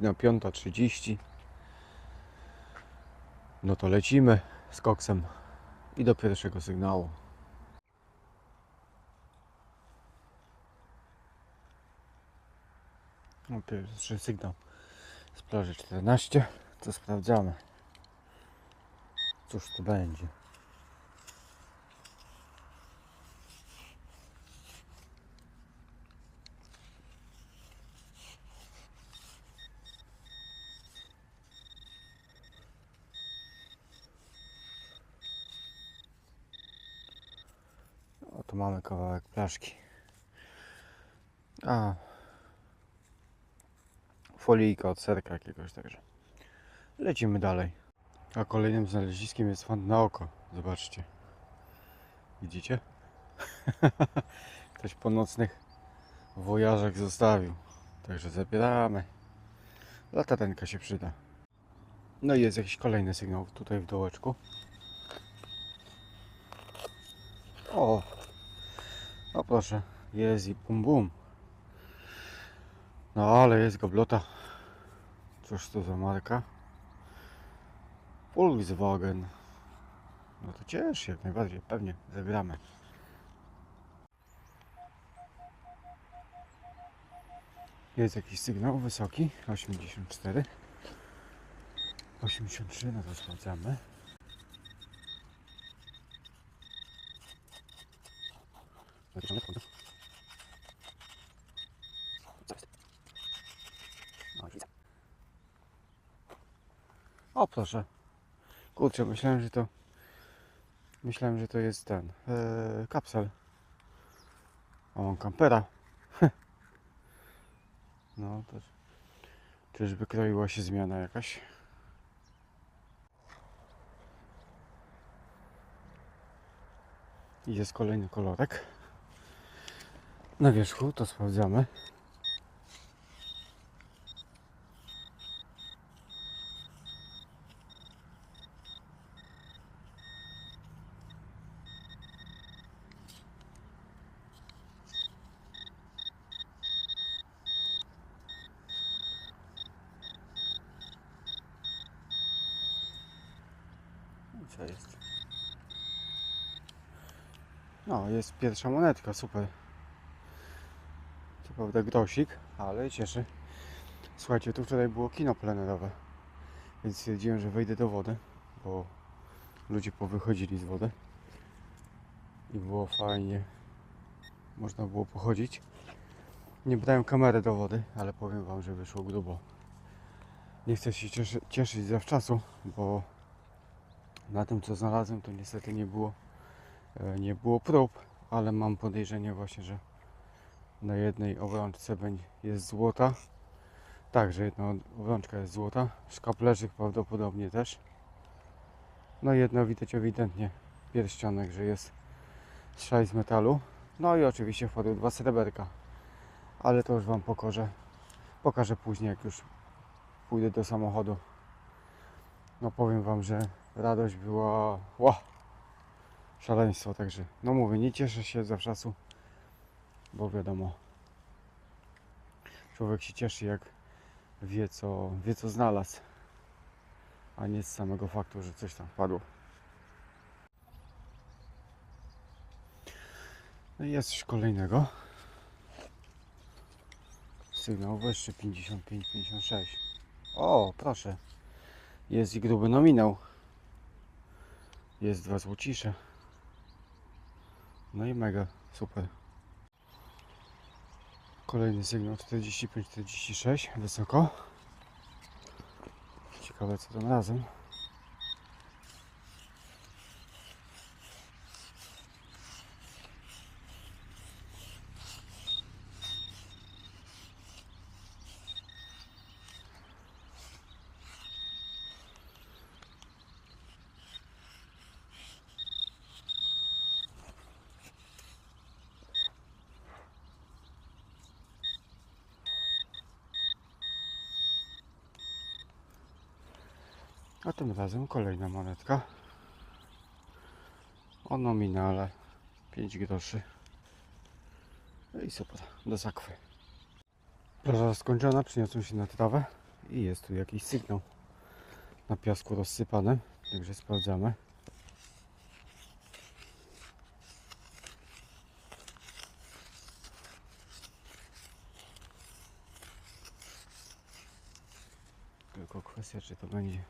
godzina 5.30. No to lecimy z koksem i do pierwszego sygnału. No pierwszy sygnał z plaży 14. Co sprawdzamy? Cóż to będzie? Kawałek plaszki. A. Folijka od serka jakiegoś także. Lecimy dalej. A kolejnym znaleziskiem jest fan na oko. Zobaczcie. Widzicie? Ktoś po nocnych wojażach zostawił. Także zabieramy. Latarenka się przyda. No i jest jakiś kolejny sygnał tutaj w dołeczku. O! Proszę, jest i bum bum. No ale jest gablota. Cóż to za marka? Volkswagen. No to ciesz się najbardziej, pewnie, zabieramy. Jest jakiś sygnał wysoki, 84. 83, no to sprawdzamy. Zapiszemy sekунdę. Co jest? O, już widzę. O, proszę. Kurczę, myślałem, że to... Myślałem, że to jest ten... Ee, kapsel. O, mam kampera. no, to... Czyżby kroiła się zmiana jakaś? I jest kolejny kolorek. Na wierzchu to sprawdzamy. Co jest? No, jest pierwsza monetka, super. Co prawda grosik, ale cieszy. Słuchajcie, tu wczoraj było kino plenerowe, więc stwierdziłem, że wejdę do wody, bo ludzie powychodzili z wody i było fajnie. Można było pochodzić. Nie brałem kamery do wody, ale powiem Wam, że wyszło grubo. Nie chcę się cieszy, cieszyć zawczasu, bo na tym co znalazłem to niestety nie było e, nie było prób, ale mam podejrzenie właśnie, że na jednej obrączce jest złota. Tak, że jedna obrączka jest złota. Szkaplerzyk prawdopodobnie też. No jedno widać ewidentnie pierścionek, że jest z z metalu. No i oczywiście wpadły dwa sreberka. Ale to już Wam pokażę. Pokażę później, jak już pójdę do samochodu. No powiem Wam, że radość była... Wow! szaleństwo, także no mówię, nie cieszę się zawczasu, bo wiadomo, człowiek się cieszy jak wie co, wie co znalazł, a nie z samego faktu, że coś tam wpadło. No i jest coś kolejnego. Sygnał wyższy 55-56. O, proszę. Jest i gruby nominał. Jest dwa złocisze. No i mega, super. Kolejny sygnał 45-46, wysoko. Ciekawe co tym razem. A tym razem kolejna monetka. O nominale 5 groszy. No i super, do zakwy. Plaża skończona, przyniosłem się na trawę i jest tu jakiś sygnał na piasku rozsypany, także sprawdzamy. Tylko kwestia, czy to będzie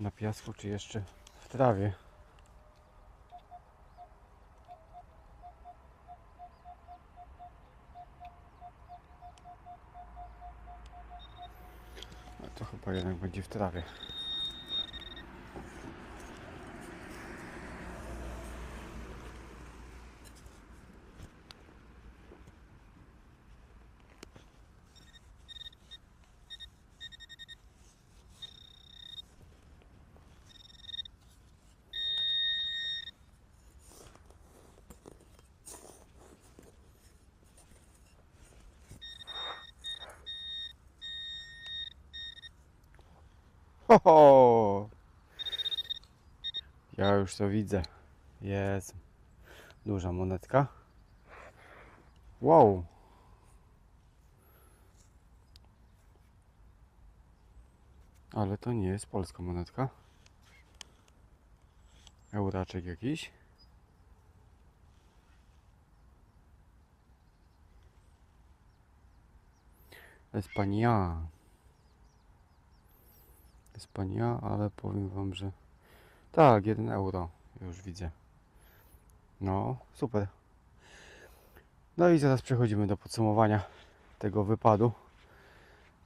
na piasku, czy jeszcze w trawie. A to chyba jednak będzie w trawie. Ho, ho! Ja już to widzę. Jest duża monetka. Wow. Ale to nie jest polska monetka. Euraczek jakiś. Espania. Espania, ale powiem Wam, że tak, 1 euro już widzę. No, super. No i zaraz przechodzimy do podsumowania tego wypadu.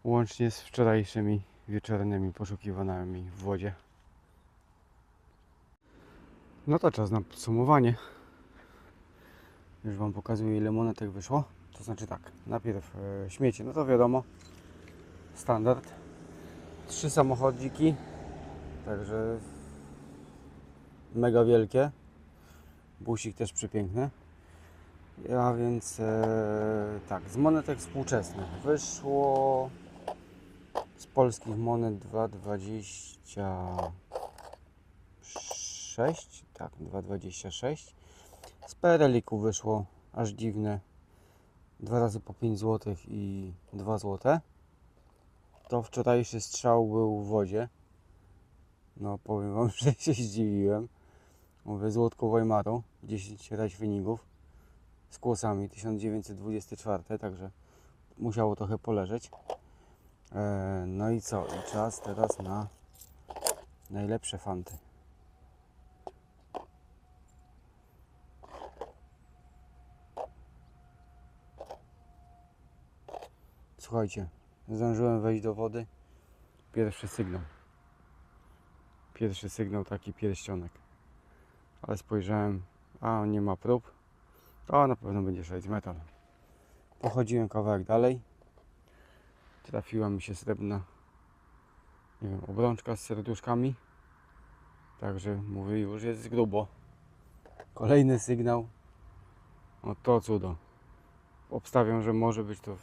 Łącznie z wczorajszymi wieczornymi poszukiwaniami w wodzie. No to czas na podsumowanie. Już Wam pokazuję ile monetek wyszło. To znaczy tak, najpierw e, śmiecie, no to wiadomo, standard trzy samochodziki, także mega wielkie. Busik też przepiękny. A więc e, tak, z monetek współczesnych wyszło z polskich monet 2,26 tak, 2,26 z pereliku wyszło aż dziwne 2 razy po 5 zł i 2 złote to wczorajszy strzał był w wodzie. No powiem wam, że się zdziwiłem. Mówię złotko Weimaru, 10 raźwynigów z kłosami 1924, także musiało trochę poleżeć. E, no i co? I czas teraz na najlepsze fanty. Słuchajcie, zdążyłem wejść do wody. Pierwszy sygnał. Pierwszy sygnał taki pierścionek. Ale spojrzałem, a nie ma prób. To na pewno będzie 6 metal. Pochodziłem kawałek dalej. Trafiła mi się srebrna nie wiem, obrączka z serduszkami. Także mówię, już jest grubo. Kolejny sygnał. O to cudo. Obstawiam, że może być to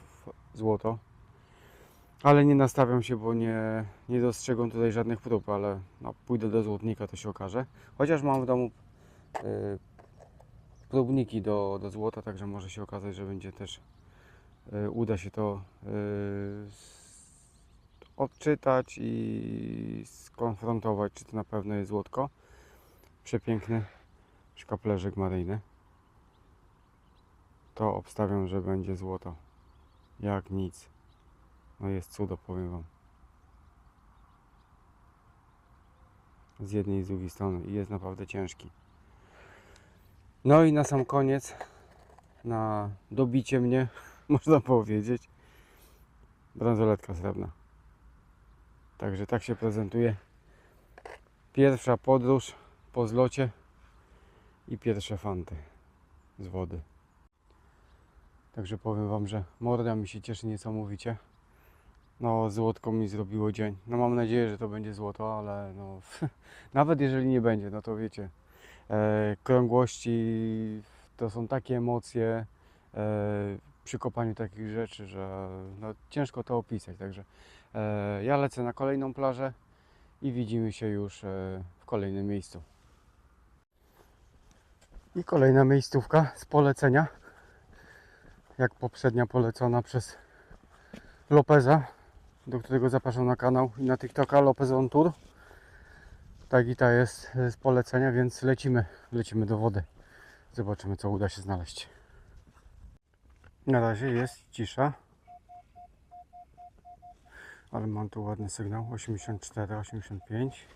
złoto. Ale nie nastawiam się, bo nie, nie dostrzegam tutaj żadnych prób, ale no, pójdę do złotnika, to się okaże. Chociaż mam w domu y, próbniki do, do złota, także może się okazać, że będzie też y, uda się to y, odczytać i skonfrontować, czy to na pewno jest złotko. Przepiękny szkaplerzyk maryjny. To obstawiam, że będzie złoto. Jak nic. No jest cudo, powiem Wam. Z jednej i z drugiej strony. I jest naprawdę ciężki. No i na sam koniec, na dobicie mnie, można powiedzieć, bransoletka srebrna. Także tak się prezentuje. Pierwsza podróż po zlocie i pierwsze fanty z wody. Także powiem Wam, że morda mi się cieszy niesamowicie. No, złotko mi zrobiło dzień. No, mam nadzieję, że to będzie złoto, ale no, nawet jeżeli nie będzie, no to wiecie, e, krągłości to są takie emocje e, przy kopaniu takich rzeczy, że no, ciężko to opisać. Także e, ja lecę na kolejną plażę i widzimy się już e, w kolejnym miejscu. I kolejna miejscówka z polecenia, jak poprzednia polecona przez Lopeza do którego zapraszam na kanał i na TikToka Lopez on Tour. Ta jest z polecenia, więc lecimy, lecimy do wody. Zobaczymy co uda się znaleźć. Na razie jest cisza. Ale mam tu ładny sygnał 84, 85.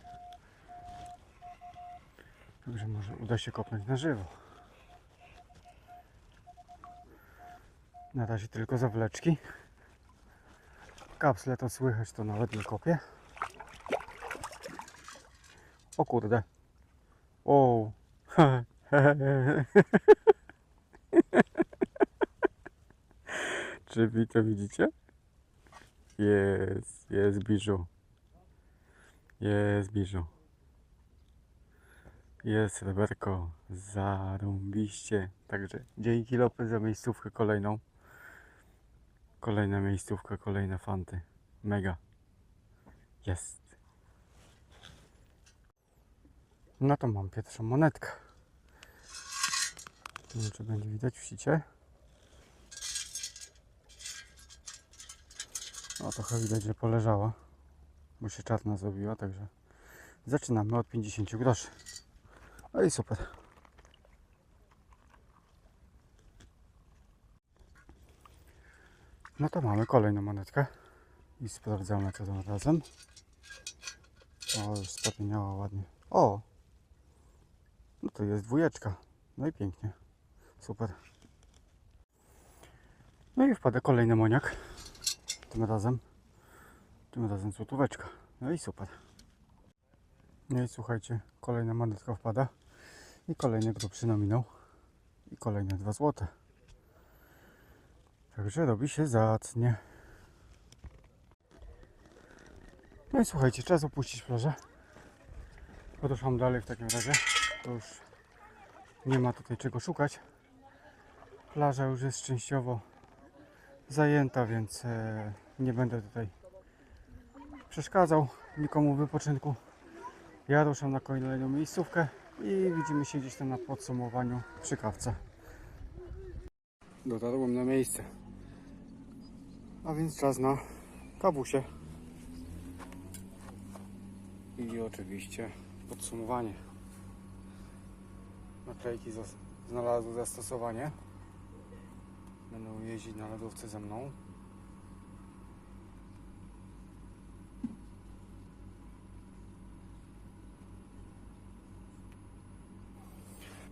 Także może uda się kopnąć na żywo. Na razie tylko zawleczki. Kapsle to słychać, to nawet nie kopię. O kurde. O. Czy wy to widzicie? Jest, jest biżu. Jest biżu. Jest sreberko. Zarąbiście. Także dzięki Lopez za miejscówkę kolejną. Kolejna miejscówka, kolejne fanty. Mega. Jest. No to mam pierwszą monetkę. Nie wiem, czy będzie widać w sicie. No trochę widać, że poleżała, bo się czarna zrobiła, także zaczynamy od 50 groszy. No i super. No to mamy kolejną monetkę i sprawdzamy co tym razem. O, już spapieniała ładnie. O! No to jest dwójeczka. No i pięknie. Super. No i wpada kolejny moniak. Tym razem. Tym razem złotóweczka. No i super. No i słuchajcie, kolejna monetka wpada. I kolejny grubszy nominał. I kolejne 2 złote. Także robi się zacnie. No i słuchajcie, czas opuścić plażę. Poruszam dalej w takim razie. To już nie ma tutaj czego szukać. Plaża już jest częściowo zajęta, więc e, nie będę tutaj przeszkadzał nikomu w wypoczynku. Ja ruszam na kolejną miejscówkę i widzimy się gdzieś tam na podsumowaniu przy kawce. Dotarłem na miejsce. A więc czas na kawusie. I oczywiście podsumowanie. Naklejki znalazły zastosowanie. Będą jeździć na lodówce ze mną.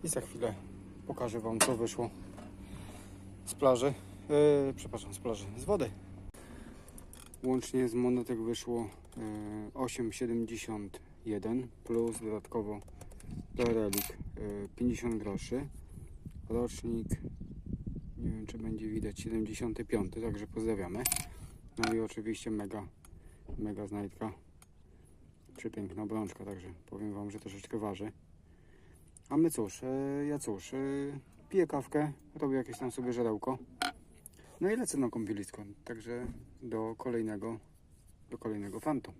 I za chwilę pokażę Wam co wyszło z plaży. Yy, przepraszam, z plaży, z wody. Łącznie z monetek wyszło yy, 8,71 plus dodatkowo do relik yy, 50 groszy. Rocznik nie wiem czy będzie widać 75, także pozdrawiamy. No i oczywiście mega, mega znajdka. Przepiękna obrączka, także powiem Wam, że troszeczkę waży. A my cóż, e, ja cóż, e, piję kawkę, robię jakieś tam sobie żarełko. No i lecę na kąpielisko, także do kolejnego, do kolejnego fantu.